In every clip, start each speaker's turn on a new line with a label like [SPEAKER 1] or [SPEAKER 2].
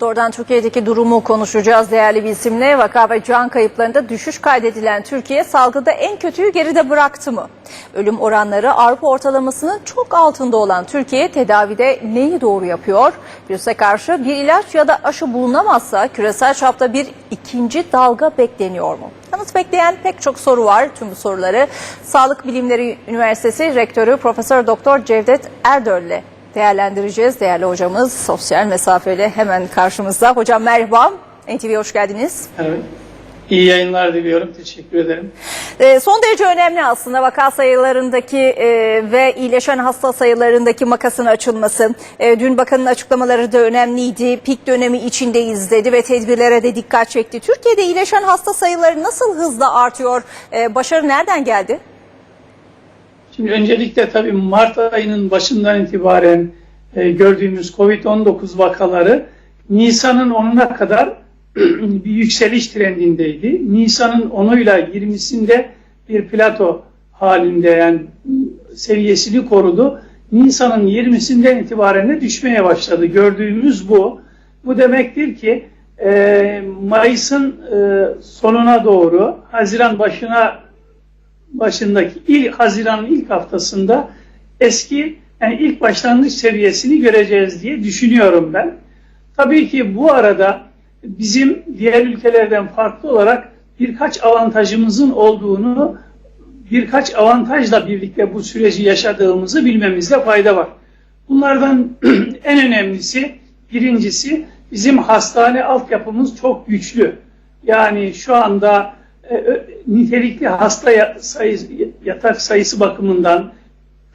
[SPEAKER 1] Doğrudan Türkiye'deki durumu konuşacağız değerli bir isimle. Vaka ve can kayıplarında düşüş kaydedilen Türkiye salgında en kötüyü geride bıraktı mı? Ölüm oranları Avrupa ortalamasının çok altında olan Türkiye tedavide neyi doğru yapıyor? Virüse karşı bir ilaç ya da aşı bulunamazsa küresel çapta bir ikinci dalga bekleniyor mu? Yanıt bekleyen pek çok soru var. Tüm bu soruları Sağlık Bilimleri Üniversitesi Rektörü Profesör Doktor Cevdet Erdöl ile değerlendireceğiz. Değerli hocamız sosyal mesafeli hemen karşımızda. Hocam merhaba. NTV'ye hoş geldiniz.
[SPEAKER 2] Evet. İyi yayınlar diliyorum. Teşekkür ederim.
[SPEAKER 1] Ee, son derece önemli aslında vaka sayılarındaki e, ve iyileşen hasta sayılarındaki makasın açılması. E, dün bakanın açıklamaları da önemliydi. Pik dönemi içindeyiz dedi ve tedbirlere de dikkat çekti. Türkiye'de iyileşen hasta sayıları nasıl hızla artıyor? E, başarı nereden geldi?
[SPEAKER 2] Şimdi öncelikle tabii Mart ayının başından itibaren e, gördüğümüz COVID-19 vakaları Nisan'ın 10'una kadar bir yükseliş trendindeydi. Nisan'ın 10'uyla 20'sinde bir plato halinde yani seviyesini korudu. Nisan'ın 20'sinden itibaren de düşmeye başladı. Gördüğümüz bu. Bu demektir ki e, Mayıs'ın e, sonuna doğru, Haziran başına başındaki ilk Haziran'ın ilk haftasında eski yani ilk başlangıç seviyesini göreceğiz diye düşünüyorum ben. Tabii ki bu arada bizim diğer ülkelerden farklı olarak birkaç avantajımızın olduğunu birkaç avantajla birlikte bu süreci yaşadığımızı bilmemizde fayda var. Bunlardan en önemlisi birincisi bizim hastane altyapımız çok güçlü. Yani şu anda e, nitelikli hasta sayısı, yatak sayısı bakımından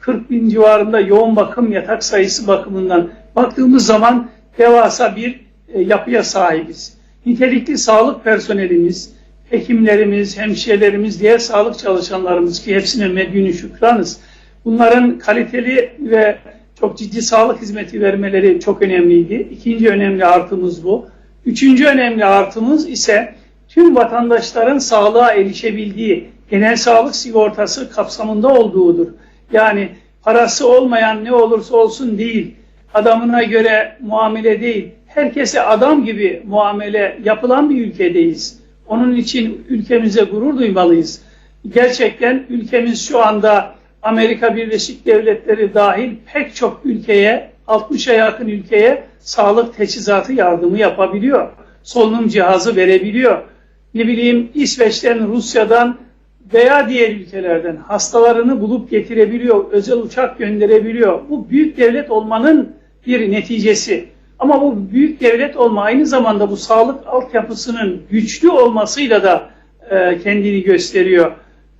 [SPEAKER 2] 40 bin civarında yoğun bakım yatak sayısı bakımından baktığımız zaman devasa bir e, yapıya sahibiz. Nitelikli sağlık personelimiz, hekimlerimiz, hemşirelerimiz, diğer sağlık çalışanlarımız ki hepsine medyunu şükranız. Bunların kaliteli ve çok ciddi sağlık hizmeti vermeleri çok önemliydi. İkinci önemli artımız bu. Üçüncü önemli artımız ise tüm vatandaşların sağlığa erişebildiği genel sağlık sigortası kapsamında olduğudur. Yani parası olmayan ne olursa olsun değil, adamına göre muamele değil, herkese adam gibi muamele yapılan bir ülkedeyiz. Onun için ülkemize gurur duymalıyız. Gerçekten ülkemiz şu anda Amerika Birleşik Devletleri dahil pek çok ülkeye, 60'a yakın ülkeye sağlık teçhizatı yardımı yapabiliyor. Solunum cihazı verebiliyor. Ne bileyim İsveç'ten, Rusya'dan veya diğer ülkelerden hastalarını bulup getirebiliyor, özel uçak gönderebiliyor. Bu büyük devlet olmanın bir neticesi. Ama bu büyük devlet olma aynı zamanda bu sağlık altyapısının güçlü olmasıyla da e, kendini gösteriyor.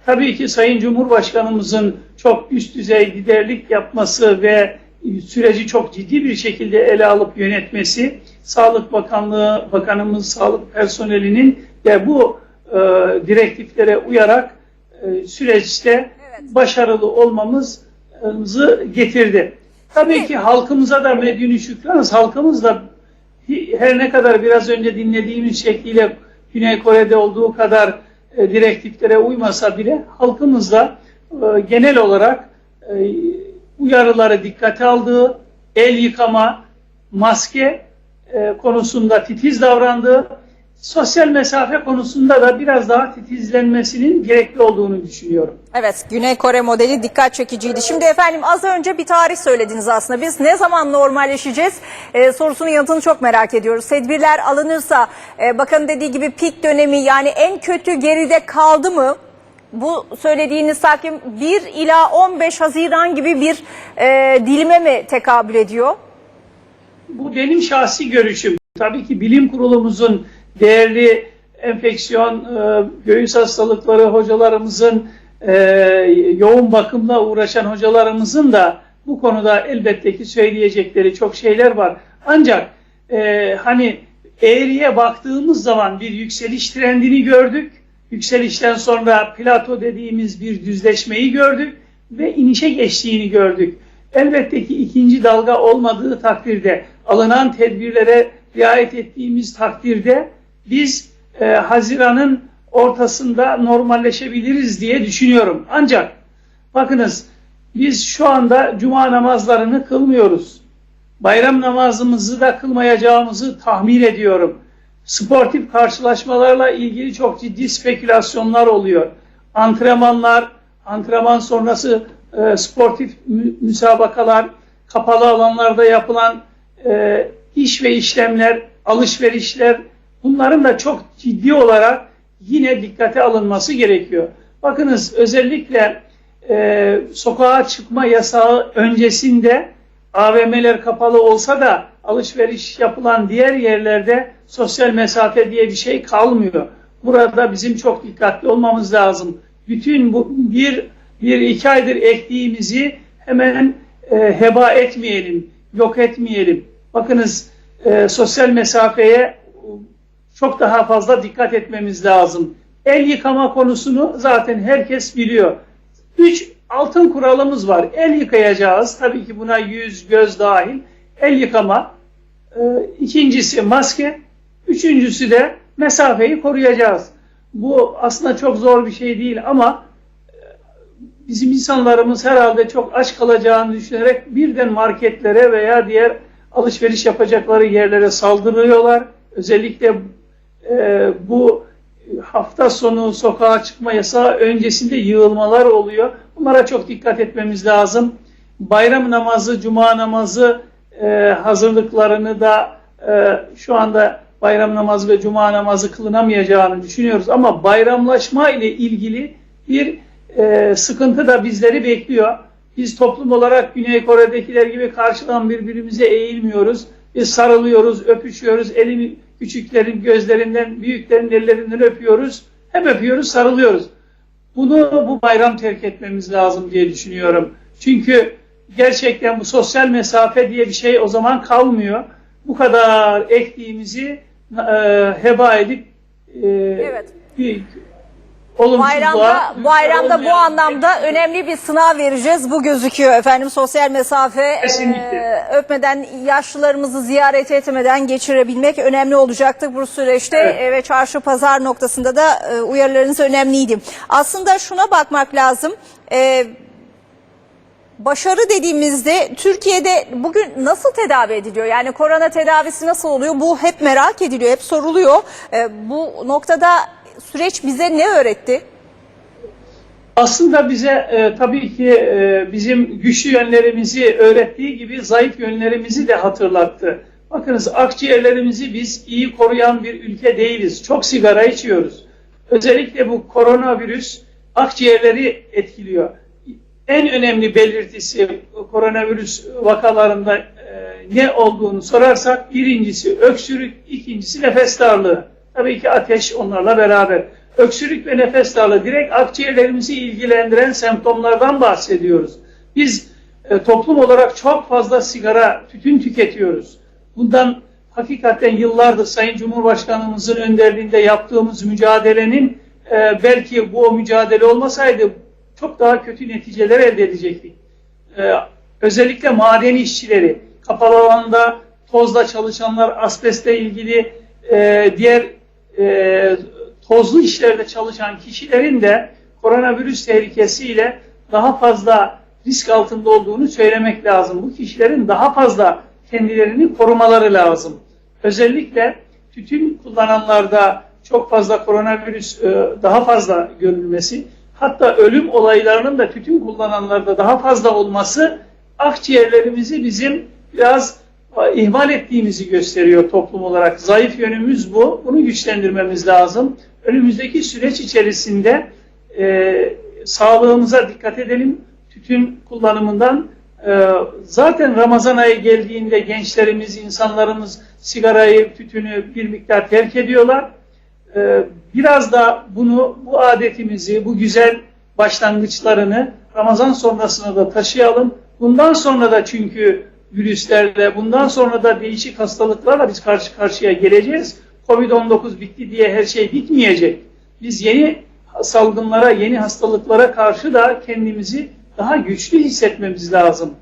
[SPEAKER 2] Tabii ki Sayın Cumhurbaşkanımızın çok üst düzey liderlik yapması ve süreci çok ciddi bir şekilde ele alıp yönetmesi, Sağlık Bakanlığı, Bakanımız, sağlık personelinin de bu e, direktiflere uyarak e, süreçte
[SPEAKER 1] Evet.
[SPEAKER 2] başarılı olmamızı getirdi. Tabii ki halkımıza da medyunu şükranız. Halkımız da her ne kadar biraz önce dinlediğimiz şekliyle Güney Kore'de olduğu kadar e, direktiflere uymasa bile halkımız da e, genel olarak e, uyarıları dikkate aldığı, el yıkama, maske e, konusunda titiz davrandığı, sosyal mesafe konusunda da biraz daha titizlenmesinin gerekli olduğunu düşünüyorum.
[SPEAKER 1] Evet, Güney Kore modeli dikkat çekiciydi. Şimdi efendim az önce bir tarih söylediniz aslında. Biz ne zaman normalleşeceğiz e, sorusunun yanıtını çok merak ediyoruz. Tedbirler alınırsa, e, bakanın dediği gibi pik dönemi yani en kötü geride kaldı mı? Bu söylediğiniz takvim 1 ila 15 Haziran gibi bir e, dilime mi tekabül ediyor?
[SPEAKER 2] Bu benim şahsi görüşüm. Tabii ki bilim kurulumuzun değerli enfeksiyon, e, göğüs hastalıkları hocalarımızın, e, yoğun bakımla uğraşan hocalarımızın da bu konuda elbette ki söyleyecekleri çok şeyler var. Ancak e, hani eğriye baktığımız zaman bir yükseliş trendini gördük. Yükselişten sonra plato dediğimiz bir düzleşmeyi gördük ve inişe geçtiğini gördük. Elbette ki ikinci dalga olmadığı takdirde, alınan tedbirlere riayet ettiğimiz takdirde biz e, Haziran'ın ortasında normalleşebiliriz diye düşünüyorum. Ancak bakınız biz şu anda cuma namazlarını kılmıyoruz. Bayram namazımızı da kılmayacağımızı tahmin ediyorum. Sportif karşılaşmalarla ilgili çok ciddi spekülasyonlar oluyor. Antrenmanlar, antrenman sonrası e, sportif mü- müsabakalar, kapalı alanlarda yapılan e, iş ve işlemler, alışverişler bunların da çok ciddi olarak yine dikkate alınması gerekiyor. Bakınız özellikle e, sokağa çıkma yasağı öncesinde AVM'ler kapalı olsa da alışveriş yapılan diğer yerlerde sosyal mesafe diye bir şey kalmıyor. Burada bizim çok dikkatli olmamız lazım. Bütün bu bir, bir iki aydır ektiğimizi hemen e, heba etmeyelim, yok etmeyelim. Bakınız e, sosyal mesafeye çok daha fazla dikkat etmemiz lazım. El yıkama konusunu zaten herkes biliyor. Üç altın kuralımız var. El yıkayacağız. Tabii ki buna yüz, göz dahil. El yıkama. Ee, ikincisi maske. Üçüncüsü de mesafeyi koruyacağız. Bu aslında çok zor bir şey değil ama e, bizim insanlarımız herhalde çok aç kalacağını düşünerek birden marketlere veya diğer alışveriş yapacakları yerlere saldırıyorlar. Özellikle e, bu hafta sonu sokağa çıkma yasağı öncesinde yığılmalar oluyor. Bunlara çok dikkat etmemiz lazım. Bayram namazı, cuma namazı e, hazırlıklarını da e, şu anda bayram namazı ve cuma namazı kılınamayacağını düşünüyoruz. Ama bayramlaşma ile ilgili bir e, sıkıntı da bizleri bekliyor. Biz toplum olarak Güney Kore'dekiler gibi karşıdan birbirimize eğilmiyoruz. Biz sarılıyoruz, öpüşüyoruz, elini küçüklerin gözlerinden, büyüklerin ellerinden öpüyoruz. Hem öpüyoruz, sarılıyoruz. Bunu bu bayram terk etmemiz lazım diye düşünüyorum. Çünkü gerçekten bu sosyal mesafe diye bir şey o zaman kalmıyor. Bu kadar ektiğimizi e, heba edip e,
[SPEAKER 1] Evet.
[SPEAKER 2] bir olumsuzluğa
[SPEAKER 1] Bayramda, bayramda bu anlamda önemli bir sınav vereceğiz. Bu gözüküyor efendim. Sosyal mesafe e, öpmeden, yaşlılarımızı ziyaret etmeden geçirebilmek önemli olacaktır bu süreçte.
[SPEAKER 2] Evet.
[SPEAKER 1] E, ve çarşı pazar noktasında da e, uyarılarınız önemliydi. Aslında şuna bakmak lazım. E, Başarı dediğimizde Türkiye'de bugün nasıl tedavi ediliyor? Yani korona tedavisi nasıl oluyor? Bu hep merak ediliyor, hep soruluyor. E, bu noktada süreç bize ne öğretti?
[SPEAKER 2] Aslında bize e, tabii ki e, bizim güçlü yönlerimizi öğrettiği gibi zayıf yönlerimizi de hatırlattı. Bakınız akciğerlerimizi biz iyi koruyan bir ülke değiliz. Çok sigara içiyoruz. Özellikle bu koronavirüs akciğerleri etkiliyor. En önemli belirtisi koronavirüs vakalarında e, ne olduğunu sorarsak birincisi öksürük, ikincisi nefes darlığı. Tabii ki ateş onlarla beraber. Öksürük ve nefes darlığı direkt akciğerlerimizi ilgilendiren semptomlardan bahsediyoruz. Biz e, toplum olarak çok fazla sigara, tütün tüketiyoruz. Bundan hakikaten yıllardır Sayın Cumhurbaşkanımızın önderliğinde yaptığımız mücadelenin e, belki bu mücadele olmasaydı çok daha kötü neticeler elde edecektik. E, özellikle maden işçileri, kapalı alanda tozla çalışanlar, asbestle ilgili e, diğer e, tozlu işlerde çalışan kişilerin de koronavirüs tehlikesiyle daha fazla risk altında olduğunu söylemek lazım. Bu kişilerin daha fazla kendilerini korumaları lazım. Özellikle tütün kullananlarda çok fazla koronavirüs e, daha fazla görülmesi, hatta ölüm olaylarının da tütün kullananlarda daha fazla olması akciğerlerimizi bizim biraz ihmal ettiğimizi gösteriyor toplum olarak. Zayıf yönümüz bu. Bunu güçlendirmemiz lazım. Önümüzdeki süreç içerisinde e, sağlığımıza dikkat edelim. Tütün kullanımından e, zaten Ramazan ayı geldiğinde gençlerimiz, insanlarımız sigarayı, tütünü bir miktar terk ediyorlar. E, biraz da bunu, bu adetimizi, bu güzel başlangıçlarını Ramazan sonrasına da taşıyalım. Bundan sonra da çünkü virüslerle, bundan sonra da değişik hastalıklarla biz karşı karşıya geleceğiz. Covid-19 bitti diye her şey bitmeyecek. Biz yeni salgınlara, yeni hastalıklara karşı da kendimizi daha güçlü hissetmemiz lazım.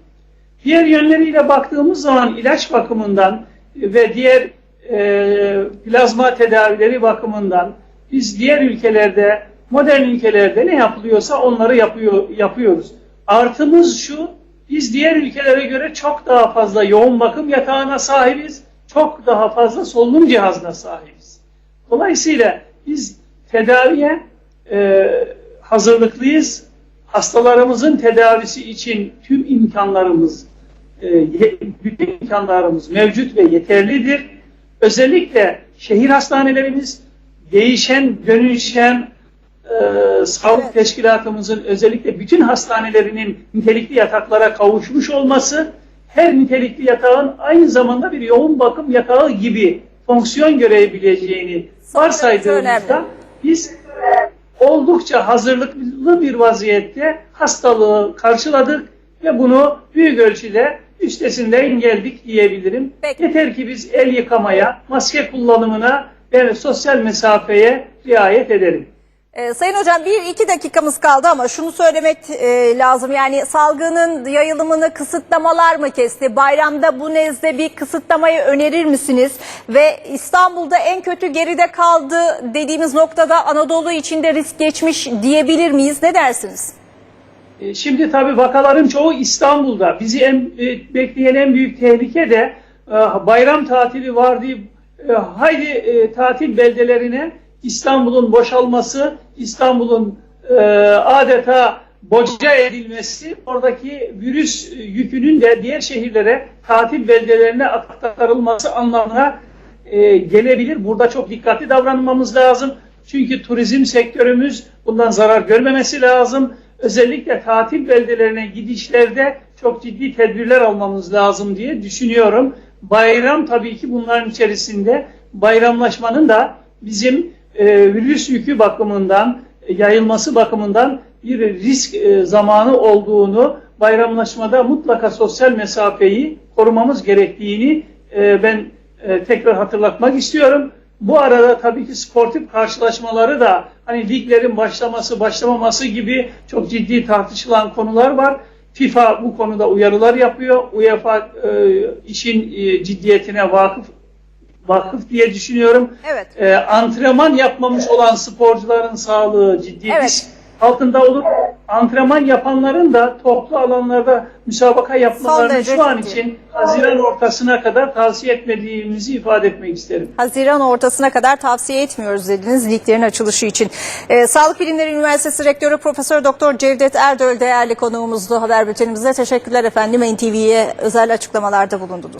[SPEAKER 2] Diğer yönleriyle baktığımız zaman ilaç bakımından ve diğer e, plazma tedavileri bakımından biz diğer ülkelerde, modern ülkelerde ne yapılıyorsa onları yapıyor, yapıyoruz. Artımız şu, Biz diğer ülkelere göre çok daha fazla yoğun bakım yatağına sahibiz. Çok daha fazla solunum cihazına sahibiz. Dolayısıyla biz tedaviye e, hazırlıklıyız. Hastalarımızın tedavisi için tüm imkanlarımız, e, bütün imkanlarımız mevcut ve yeterlidir. Özellikle şehir hastanelerimiz değişen, dönüşen e, sağlık
[SPEAKER 1] Evet.
[SPEAKER 2] teşkilatımızın özellikle bütün hastanelerinin nitelikli yataklara kavuşmuş olması her nitelikli yatağın aynı zamanda bir yoğun bakım yatağı gibi fonksiyon görebileceğini varsaydığımızda biz oldukça hazırlıklı bir vaziyette hastalığı karşıladık ve bunu büyük ölçüde üstesinden geldik diyebilirim.
[SPEAKER 1] Peki.
[SPEAKER 2] Yeter ki biz el yıkamaya, maske kullanımına ve sosyal mesafeye riayet edelim.
[SPEAKER 1] Ee, Sayın Hocam bir iki dakikamız kaldı ama şunu söylemek e, lazım. Yani salgının yayılımını kısıtlamalar mı kesti? Bayramda bu nezde bir kısıtlamayı önerir misiniz? Ve İstanbul'da en kötü geride kaldı dediğimiz noktada Anadolu içinde risk geçmiş diyebilir miyiz? Ne dersiniz?
[SPEAKER 2] E, Şimdi tabii vakaların çoğu İstanbul'da. Bizi en, e, bekleyen en büyük tehlike de e, bayram tatili var diye e, haydi e, tatil beldelerine İstanbul'un boşalması, İstanbul'un e, adeta boca edilmesi, oradaki virüs e, yükünün de diğer şehirlere, tatil beldelerine aktarılması anlamına e, gelebilir. Burada çok dikkatli davranmamız lazım. Çünkü turizm sektörümüz bundan zarar görmemesi lazım. Özellikle tatil beldelerine gidişlerde çok ciddi tedbirler almamız lazım diye düşünüyorum. Bayram tabii ki bunların içerisinde bayramlaşmanın da bizim e, virüs yükü bakımından, e, yayılması bakımından bir risk e, zamanı olduğunu, bayramlaşmada mutlaka sosyal mesafeyi korumamız gerektiğini e, ben tekrar hatırlatmak istiyorum. Bu arada tabii ki sportif karşılaşmaları da hani liglerin başlaması başlamaması gibi çok ciddi tartışılan konular var. FIFA bu konuda uyarılar yapıyor. UEFA işin ciddiyetine vakıf vakıf diye düşünüyorum.
[SPEAKER 1] Evet.
[SPEAKER 2] E, antrenman yapmamış olan sporcuların sağlığı ciddi
[SPEAKER 1] Evet.
[SPEAKER 2] risk altında olur. Antrenman yapanların da toplu alanlarda müsabaka yapmalarını şu an için Haziran ortasına kadar tavsiye etmediğimizi ifade etmek isterim.
[SPEAKER 1] Haziran ortasına kadar tavsiye etmiyoruz dediniz liglerin açılışı için. Ee, Sağlık Bilimleri Üniversitesi Rektörü Profesör Doktor Cevdet Erdöl değerli konuğumuzdu haber bültenimizde. Teşekkürler efendim NTV'ye özel açıklamalarda bulundunuz.